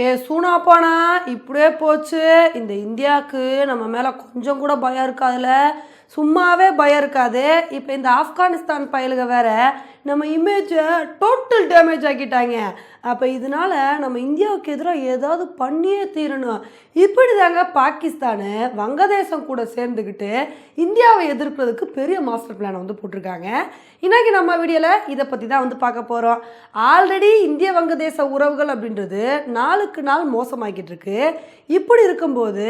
ஏ சூனாப்பானா இப்படியே போச்சு. இந்த இந்தியாவுக்கு நம்ம மேலே கொஞ்சம் கூட பயம் இருக்காதுல்ல? சும்மாவே பயம் இருக்காது. இப்போ இந்த ஆப்கானிஸ்தான் பயலுக வேற நம்ம இமேஜை டோட்டல் டேமேஜ் ஆக்கிட்டாங்க. அப்போ இதனால நம்ம இந்தியாவுக்கு எதிராக ஏதாவது பண்ணியே தீரணும். இப்படி தாங்க பாகிஸ்தானு வங்கதேசம் கூட சேர்ந்துக்கிட்டு இந்தியாவை எதிர்க்கிறதுக்கு பெரிய மாஸ்டர் பிளானை வந்து போட்டிருக்காங்க. இன்னைக்கு நம்ம வீடியோவில் இதை பற்றி தான் வந்து பார்க்க போகிறோம் ஆல்ரெடி இந்திய வங்கதேச உறவுகள் அப்படின்றது நாளுக்கு நாள் மோசமாக்கிட்டு இருக்கு. இப்படி இருக்கும்போது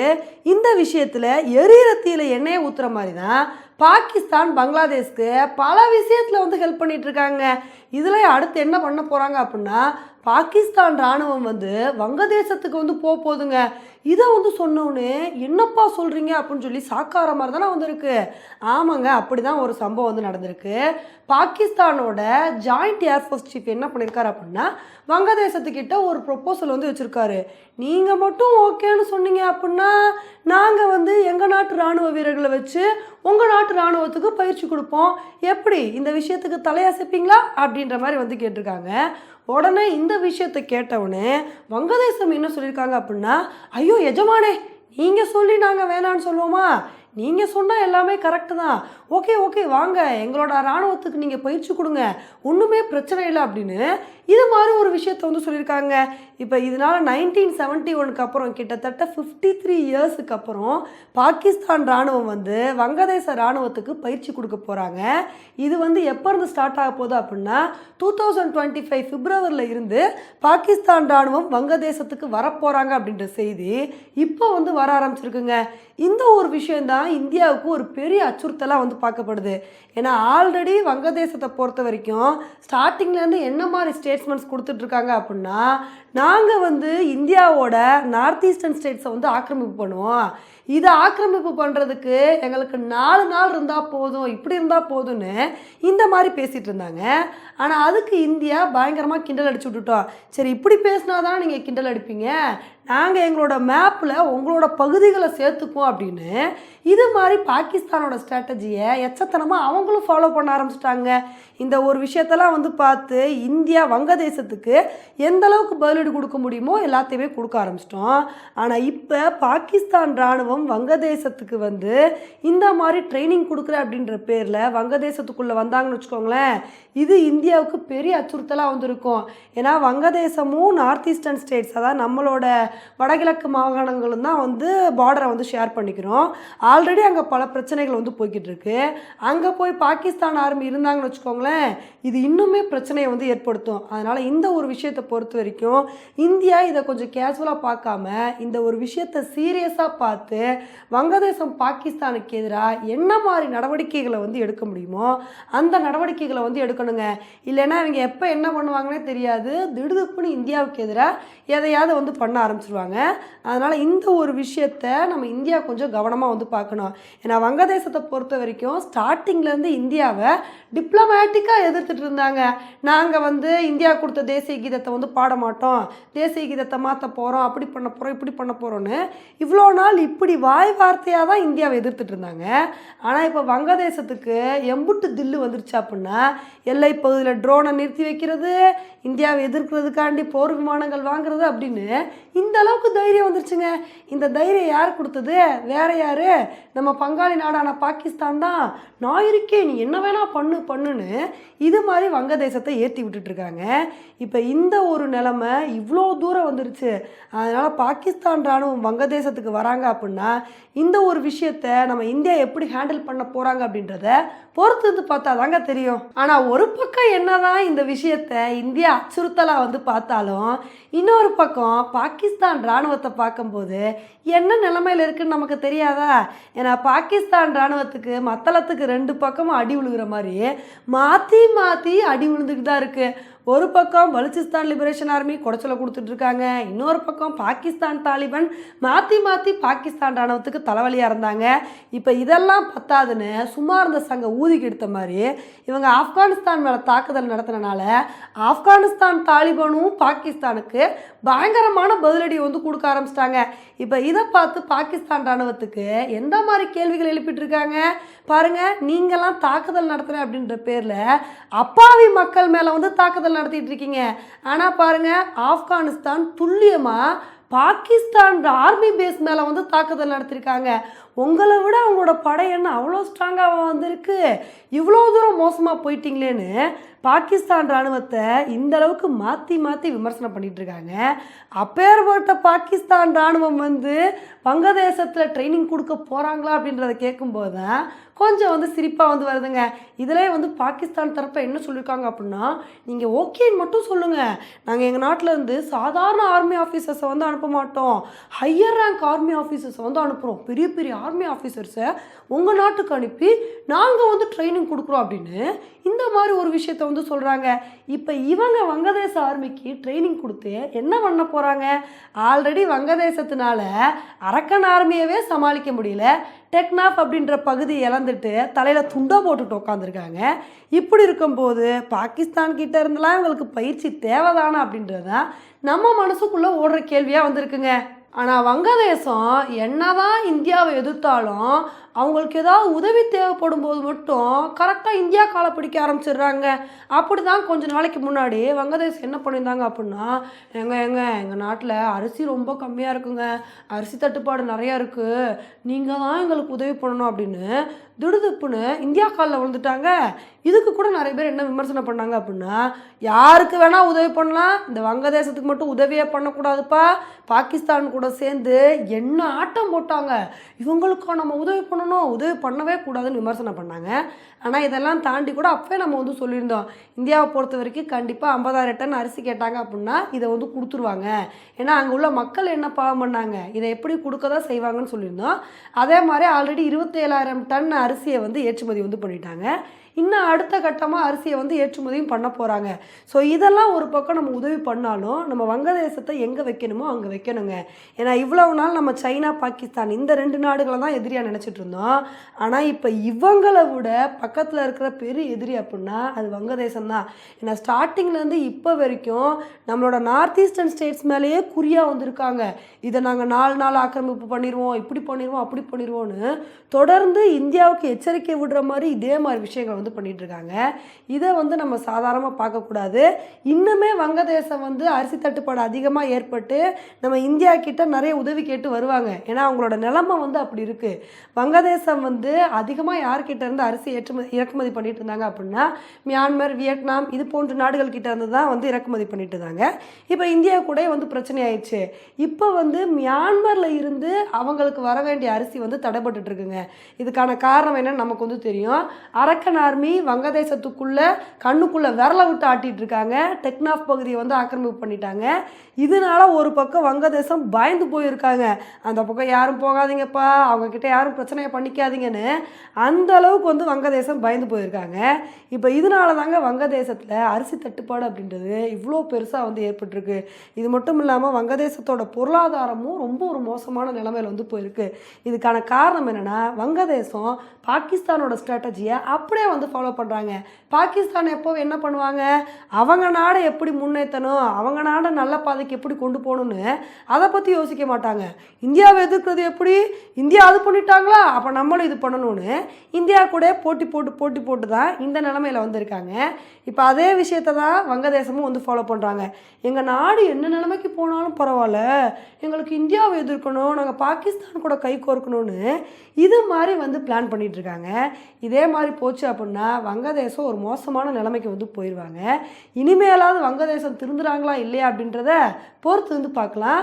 இந்த விஷயத்தில் எரிரத்தியில் எண்ணெயை ஊற்றுற மாதிரி தான் பாகிஸ்தான் பங்களாதேஷ்க்கு பல விஷயத்தில் வந்து ஹெல்ப் பண்ணிகிட்ருக்காங்க இதில் அடுத்து என்ன பண்ண போகிறாங்க அப்படின்னா பாகிஸ்தான் ராணுவம் வந்து வங்கதேசத்துக்கு வந்து போக போகுதுங்க இதை வந்து சொன்னோன்னே என்னப்பா சொல்கிறீங்க அப்படின்னு சொல்லி சாக்கார மாதிரி தானே வந்திருக்கு. ஆமாங்க அப்படி தான் ஒரு சம்பவம் வந்து நடந்திருக்கு. பாகிஸ்தானோட ஜாயிண்ட் ஏர்ஃபோர்ஸ் சீஃப் என்ன பண்ணியிருக்காரு அப்படின்னா வங்கதேசத்துக்கிட்ட ஒரு ப்ரொப்போசல் வந்து வச்சுருக்காரு. நீங்கள் மட்டும் ஓகேன்னு சொன்னீங்க அப்படின்னா நாங்கள் வந்து எங்கள் நாட்டு இராணுவ வீரர்களை வச்சு உங்கள் நாட்டு இராணுவத்துக்கு பயிற்சி கொடுப்போம். எப்படி இந்த விஷயத்துக்கு தலையசைப்பீங்களா? அப்படின்ற மாதிரி வந்து கேட்டிருக்காங்க. உடனே இந்த விஷயத்தை கேட்டவுடனே வங்கதேசம் என்ன சொல்லியிருக்காங்க அப்படின்னா ஐயோ எஜமானே நீங்கள் சொல்லி நாங்கள் வேணான்னு சொல்லுவோமா? நீங்கள் சொன்னால் எல்லாமே கரெக்டு தான். ஓகே ஓகே வாங்க. எங்களோட இராணுவத்துக்கு நீங்கள் பயிற்சி கொடுங்க. ஒன்றுமே பிரச்சனை இல்லை அப்படின்னு இது மாதிரி ஒரு விஷயத்த வந்து சொல்லியிருக்காங்க. இப்போ இதனால் நைன்டீன் செவன்ட்டி ஒனுக்கு அப்புறம் கிட்டத்தட்ட ஃபிஃப்டி த்ரீ இயர்ஸுக்கு அப்புறம் பாகிஸ்தான் இராணுவம் வந்து வங்கதேச இராணுவத்துக்கு பயிற்சி கொடுக்க போகிறாங்க இது வந்து எப்போ இருந்து ஸ்டார்ட் ஆக போகுது அப்படின்னா டூ தௌசண்ட் டுவெண்ட்டி ஃபைவ் பிப்ரவரியில் இருந்து பாகிஸ்தான் இராணுவம் வங்கதேசத்துக்கு வரப்போகிறாங்க அப்படின்ற செய்தி இப்போ வந்து வர ஆரம்பிச்சிருக்குங்க. இந்த ஒரு விஷயந்தான் இந்தியாவுக்கு ஒரு பெரிய அச்சுறுத்தலாக வந்து பார்க்கப்படுது. ஏன்னா ஆல்ரெடி வங்கதேசத்தை பொறுத்த வரைக்கும் ஸ்டார்டிங்லேருந்து என்ன மாதிரி ஸ்டேட்ஸ்மெண்ட்ஸ் கொடுத்துட்ருக்காங்க அப்படின்னா நாங்கள் வந்து இந்தியாவோட நார்த் ஈஸ்டர்ன் ஸ்டேட்ஸை வந்து ஆக்கிரமிப்பு பண்ணுவோம். இதை ஆக்கிரமிப்பு பண்ணுறதுக்கு எங்களுக்கு நாலு நாள் இருந்தால் போதும் இப்படி இருந்தால் போதும்னு இந்த மாதிரி பேசிகிட்டு இருந்தாங்க. ஆனால் அதுக்கு இந்தியா பயங்கரமாக கிண்டல் அடிச்சு விட்டுட்டோம். சரி இப்படி பேசினா தானே நீங்கள் கிண்டல் அடிப்பீங்க? நாங்கள் எங்களோட மேப்பில் உங்களோட பகுதிகளை சேர்த்துக்குவோம் அப்படின்னு இது மாதிரி பாகிஸ்தானோட ஸ்ட்ராட்டஜியை எச்சத்தனமாக அவங்களும் ஃபாலோ பண்ண ஆரம்பிச்சிட்டாங்க. இந்த ஒரு விஷயத்தெல்லாம் வந்து பார்த்து இந்தியா வங்கதேசத்துக்கு எந்த அளவுக்கு பதிலடி கொடுக்க முடியுமோ எல்லாத்தையுமே கொடுக்க ஆரம்பிச்சிட்டோம். ஆனால் இப்போ பாகிஸ்தான் இராணுவம் வங்கதேசத்துக்கு வந்து இந்த மாதிரி ட்ரைனிங் கொடுக்குற அப்படின்ற பேரில் வங்கதேசத்துக்குள்ளே வந்தாங்கன்னு வச்சுக்கோங்களேன் இது இந்தியாவுக்கு பெரிய அச்சுறுத்தலாக வந்திருக்கும். ஏன்னா வங்கதேசமும் நார்த் ஈஸ்டர்ன் ஸ்டேட்ஸ் அதாவது நம்மளோட வடகிழக்கு மாகாணங்களும் தான் வந்து பார்டரை வந்து ஷேர் பண்ணிக்கிறோம். ஆல்ரெடி அங்கே பல பிரச்சனைகள் வந்து போய்கிட்டு இருக்கு அங்கே போய் பாகிஸ்தான் ஆர்மி இருந்தாங்கன்னு வச்சுக்கோங்களேன் இது இன்னுமே பிரச்சனையை வந்து ஏற்படுத்தும். அதனால் இந்த ஒரு விஷயத்தை பொறுத்த வரைக்கும் இந்தியா இதை கொஞ்சம் கேஷுவலாக பார்க்காம இந்த ஒரு விஷயத்தை சீரியஸாக பார்த்து வங்கதேசம் பாகிஸ்தானுக்கு எதிராக என்ன மாதிரி நடவடிக்கைகளை வந்து எடுக்க முடியுமோ அந்த நடவடிக்கைகளை வந்து எடுக்கணுங்க. இல்லைன்னா இவங்க எப்போ என்ன பண்ணுவாங்கன்னே தெரியாது. திடுதுப்புன்னு இந்தியாவுக்கு எதிராக எதையாவது வந்து பண்ண ஆரம்பிச்சிருவாங்க. அதனால் இந்த ஒரு விஷயத்தை நம்ம இந்தியா கொஞ்சம் கவனமாக வந்து பார்க்கணும். ஏன்னா வங்கதேசத்தை பொறுத்த வரைக்கும் ஸ்டார்டிங்லேருந்து இந்தியாவை டிப்ளமேட்டிக்காக எதிர்த்துட்டு இருந்தாங்க. நாங்கள் வந்து இந்தியா கொடுத்த தேசிய கீதத்தை வந்து பாட மாட்டோம். தேசிய கீதத்தை மாற்ற போகிறோம் அப்படி பண்ண போகிறோம் இப்படி பண்ண போகிறோன்னு இவ்வளோ நாள் இப்படி வாய் வார்த்தையாக தான் இந்தியாவை எதிர்த்துட்டு இருந்தாங்க. ஆனால் இப்போ வங்கதேசத்துக்கு எம்புட்டு தில்லு வந்துருச்சு அப்படின்னா எல்லை பகுதியில் ட்ரோனை நிறுத்தி வைக்கிறது இந்தியாவை எதிர்க்கிறதுக்காண்டி போர் விமானங்கள் வாங்குறது அப்படின்னு இந்த அளவுக்கு தைரியம் வந்துருச்சுங்க. இந்த தைரியம் யார் கொடுத்தது? வேற யாரு? நம்ம பங்காளி நாடான பாகிஸ்தான் தான். நான் இருக்கேன். நீ என்ன வேணா பண்ணு பண்ணுன்னு இது மாதிரி வங்கதேசத்தை ஏற்றி விட்டுட்டுருக்காங்க இப்போ இந்த ஒரு நிலமை இவ்வளோ தூரம் வந்துருச்சு. அதனால் பாகிஸ்தான் ராணுவம் வங்கதேசத்துக்கு வராங்க அப்படின்னா இந்த ஒரு விஷயத்தை நம்ம இந்தியா எப்படி ஹேண்டில் பண்ண போகிறாங்க அப்படின்றத பொறுத்து வந்து பார்த்தா தாங்க தெரியும். ஆனால் ஒரு பக்கம் என்னதான் இந்த விஷயத்தை இந்தியா அச்சுறுத்தலாக வந்து பார்த்தாலும் இன்னொரு பக்கம் பாகிஸ்தான் பாகிஸ்தான் இராணுவத்தை பார்க்கும்போது என்ன நிலமையில் இருக்குன்னு நமக்கு தெரியாதா? ஏன்னா பாகிஸ்தான் இராணுவத்துக்கு மத்தளத்துக்கு ரெண்டு பக்கமும் அடி விழுகிற மாதிரி மாற்றி மாற்றி அடி விழுந்துக்கிட்டு தான் இருக்குது ஒரு பக்கம் பலுச்சிஸ்தான் லிபரேஷன் ஆர்மி குடைச்சலை கொடுத்துட்டு இருக்காங்க இன்னொரு பக்கம் பாகிஸ்தான் தாலிபன் மாற்றி மாற்றி பாகிஸ்தான் ராணுவத்துக்கு தலைவலியாக இருந்தாங்க. இப்போ இதெல்லாம் பத்தாதுன்னு சும்மா இருந்த சங்க ஊதிக்கு எடுத்த மாதிரி இவங்க ஆப்கானிஸ்தான் மேலே தாக்குதல் நடத்தினால ஆப்கானிஸ்தான் தாலிபனும் பாகிஸ்தானுக்கு பயங்கரமான பதிலடி வந்து கொடுக்க ஆரம்பிச்சிட்டாங்க. இப்போ இதை பார்த்து பாகிஸ்தான் ராணுவத்துக்கு எந்த மாதிரி கேள்விகள் எழுப்பிட்டு இருக்காங்க பாருங்க நீங்களாம் தாக்குதல் நடத்துகிறேன் அப்படின்ற பேரில் அப்பாவி மக்கள் மேலே வந்து தாக்குதல் தாக்குதல் நடத்திட்டு இருக்கீங்க ஆனால் பாருங்க ஆப்கானிஸ்தான் துல்லியமாக பாகிஸ்தான் ஆர்மி பேஸ் மேலே வந்து தாக்குதல் நடத்திருக்காங்க. உங்களை விட அவங்களோட படை என்ன அவ்வளோ ஸ்ட்ராங்காக வந்திருக்கு? இவ்வளோ தூரம் மோசமாக போயிட்டீங்களேன்னு பாகிஸ்தான் இராணுவத்தை இந்த அளவுக்கு மாற்றி மாற்றி விமர்சனம் பண்ணிகிட்டு இருக்காங்க. அப்பேற்பட்ட பாகிஸ்தான் இராணுவம் வந்து வங்கதேசத்தில் ட்ரைனிங் கொடுக்க போகிறாங்களா அப்படின்றத கேட்கும்போது தான் கொஞ்சம் வந்து சிரிப்பாக வந்து வருதுங்க. இதிலே வந்து பாகிஸ்தான் தரப்பை என்ன சொல்லியிருக்காங்க அப்படின்னா நீங்கள் ஓகேன்னு மட்டும் சொல்லுங்கள் நாங்கள் எங்கள் நாட்டில் இருந்து சாதாரண ஆர்மி ஆஃபீஸர்ஸை வந்து அனுப்ப மாட்டோம். ஹையர் ரேங்க் ஆர்மி ஆஃபீஸர்ஸை வந்து அனுப்புகிறோம் பெரிய பெரிய ஆர்மி ஆஃபீஸர்ஸை உங்கள் நாட்டுக்கு அனுப்பி நாங்கள் வந்து ட்ரைனிங் கொடுக்குறோம் அப்படின்னு இந்த மாதிரி ஒரு விஷயத்த வந்து சொல்கிறாங்க இப்போ இவங்க வங்கதேச ஆர்மிக்கு ட்ரைனிங் கொடுத்து என்ன பண்ண போகிறாங்க ஆல்ரெடி வங்கதேசத்தினால அரக்கன் ஆர்மியவே சமாளிக்க முடியல. டெக்னாஃப் அப்படின்ற பகுதி இழந்துட்டு தலையில் துண்டா போட்டுட்டு உட்காந்துருக்காங்க இப்படி இருக்கும்போது பாகிஸ்தான் கிட்ட இருந்தெல்லாம் இவங்களுக்கு பயிற்சி தேவைதானா அப்படின்றது தான் நம்ம மனசுக்குள்ளே ஓடுற கேள்வியாக வந்திருக்குங்க. ஆனால் வங்கதேசம் என்னதான் இந்தியாவை எதிர்த்தாலும் அவங்களுக்கு ஏதாவது உதவி தேவைப்படும் போது மட்டும் கரெக்டாக இந்தியா காலை பிடிக்க ஆரம்பிச்சிடுறாங்க. அப்படி தான் கொஞ்சம் நாளைக்கு முன்னாடி வங்கதேசம் என்ன பண்ணியிருந்தாங்க அப்படின்னா எங்க எங்க எங்கள் நாட்டில் அரிசி ரொம்ப கம்மியாக இருக்குங்க. அரிசி தட்டுப்பாடு நிறையா இருக்குது நீங்கள் தான் எங்களுக்கு உதவி பண்ணணும் அப்படின்னு திடுதுப்புன்னு இந்தியா காலில் விழுந்துட்டாங்க. இதுக்கு கூட நிறைய பேர் என்ன விமர்சனம் பண்ணாங்க அப்படின்னா யாருக்கு வேணால் உதவி பண்ணலாம். இந்த வங்கதேசத்துக்கு மட்டும் உதவியே பண்ணக்கூடாதுப்பா. பாகிஸ்தான் கூட சேர்ந்து என்ன ஆட்டம் போட்டாங்க? இவங்களுக்கும் நம்ம உதவி பண்ணணும் உதவி பண்ணவே கூடாதுன்னு விமர்சனம் பண்ணாங்க. ஆனால் இதெல்லாம் தாண்டி கூட அப்பவே நம்ம வந்து சொல்லியிருந்தோம் இந்தியாவை பொறுத்த வரைக்கும் கண்டிப்பாக ஐம்பதாயிரம் டன் அரிசி கேட்டாங்க அப்படின்னா இதை வந்து கொடுத்துருவாங்க. ஏன்னா அங்கே உள்ள மக்கள் என்ன பாவம் பண்ணாங்க? இதை எப்படி கொடுக்க தான் செய்வாங்கன்னு சொல்லியிருந்தோம். அதே மாதிரி ஆல்ரெடி இருபத்தேழாயிரம் டன் அரிசியை வந்து ஏற்றுமதி வந்து பண்ணிட்டாங்க. இன்னும் அடுத்த கட்டமாக அரிசியை வந்து ஏற்றுமதியும் பண்ண போகிறாங்க ஸோ இதெல்லாம் ஒரு பக்கம் நம்ம உதவி பண்ணாலும் நம்ம வங்கதேசத்தை எங்கே வைக்கணுமோ அங்கே வைக்கணுங்க. ஏன்னா இவ்வளவு நாள் நம்ம சைனா பாகிஸ்தான் இந்த ரெண்டு நாடுகளை தான் எதிரியாக நினச்சிட்டு இருந்தோம். ஆனால் இப்போ இவங்களை விட பக்கத்தில் இருக்கிற பெரிய எதிரி அப்படின்னா அது வங்கதேசம் தான் ஏன்னா ஸ்டார்டிங்லேருந்து இப்போ வரைக்கும் நம்மளோட நார்த் ஈஸ்டர்ன் ஸ்டேட்ஸ் மேலேயே குறியாக வந்திருக்காங்க. இதை நாங்கள் நாலு நாள் ஆக்கிரமிப்பு பண்ணிடுவோம் இப்படி பண்ணிடுவோம் அப்படி பண்ணிடுவோன்னு தொடர்ந்து இந்தியாவுக்கு எச்சரிக்கை விடுற மாதிரி இதே மாதிரி விஷயங்கள் வந்து பண்ணிகிட்ருக்காங்க இருக்காங்க. இதை வந்து நம்ம சாதாரணமாக பார்க்கக்கூடாது. இன்னுமே வங்கதேசம் வந்து அரிசி தட்டுப்பாடு அதிகமாக ஏற்பட்டு நம்ம இந்தியா கிட்ட நிறைய உதவி கேட்டு வருவாங்க. ஏன்னா அவங்களோட நிலமை வந்து அப்படி இருக்குது வங்கதேசம் வந்து அதிகமாக யார்கிட்ட இருந்து அரிசி ஏற்றுமதி இறக்குமதி பண்ணிட்டு இருந்தாங்க அப்படின்னா மியான்மர் வியட்நாம் இது போன்ற நாடுகள் கிட்ட இருந்து தான் வந்து இறக்குமதி பண்ணிட்டு இருந்தாங்க. இப்போ இந்தியா கூட வந்து பிரச்சனை ஆயிடுச்சு. இப்போ வந்து மியான்மரில் இருந்து அவங்களுக்கு வர வேண்டிய அரிசி வந்து தடைப்பட்டுட்டு இருக்குங்க. இதுக்கான காரணம் என்னன்னு நமக்கு வந்து தெரியும். அரக்கன் ஆர்மி வங்கதேசத்துக்குள்ள கண்ணுக்குள்ள விரல விட்டு ஆட்டிட்டு இருக்காங்க. டெக்னாஃப் பகுதியை வந்து ஆக்கிரமிப்பு பண்ணிட்டாங்க. இதனால ஒரு பக்கம் வங்கதேசம் பயந்து போயிருக்காங்க. அந்த பக்கம் யாரும் போகாதீங்கப்பா. அவங்க கிட்ட யாரும் பிரச்சனையை பண்ணிக்காதீங்கன்னு அந்த அளவுக்கு வந்து வங்கதேசம் பயந்து போயிருக்காங்க. இப்போ இதனால தாங்க வங்கதேசத்தில் அரிசி தட்டுப்பாடு அப்படின்றது இவ்வளோ பெருசாக வந்து ஏற்பட்டிருக்கு. இது மட்டும் இல்லாமல் வங்கதேசத்தோட பொருளாதாரமும் ரொம்ப ஒரு மோசமான நிலைமையில் வந்து போயிருக்கு. இதுக்கான காரணம் என்னென்னா வங்கதேசம் பாகிஸ்தானோட ஸ்ட்ராட்டஜியை அப்படியே வந்து ஃபாலோ பண்ணுறாங்க பாகிஸ்தான் எப்போ என்ன பண்ணுவாங்க? அவங்க நாடை எப்படி முன்னேற்றணும் அவங்க நாடை நல்ல பாதைக்கு எப்படி கொண்டு போகணும்னு அதை பற்றி யோசிக்க மாட்டாங்க. இந்தியாவை எதிர்க்கிறது எப்படி? இந்தியா அது பண்ணிட்டாங்களா? அப்போ நம்மளும் இது பண்ணணும்னு இந்தியா கூட போட்டி போட்டு போட்டி போட்டு தான் இந்த நிலமையில வந்திருக்காங்க. இப்போ அதே விஷயத்தை தான் வங்கதேசமும் வந்து ஃபாலோ பண்ணுறாங்க எங்கள் நாடு என்ன நிலைமைக்கு போனாலும் பரவாயில்ல. எங்களுக்கு இந்தியாவை எதிர்க்கணும் நாங்கள் பாகிஸ்தான் கூட கை கோர்க்கணும்னு இது மாதிரி வந்து பிளான் பண்ணிகிட்ருக்காங்க இதே மாதிரி போச்சு அப்படின்னா வங்கதேசம் ஒரு மோசமான நிலைமைக்கு வந்து போயிடுவாங்க இனிமேலாவது வங்கதேசம் திருந்துறாங்களா இல்லையா அப்படின்றத பொறுத்து வந்து பார்க்கலாம்.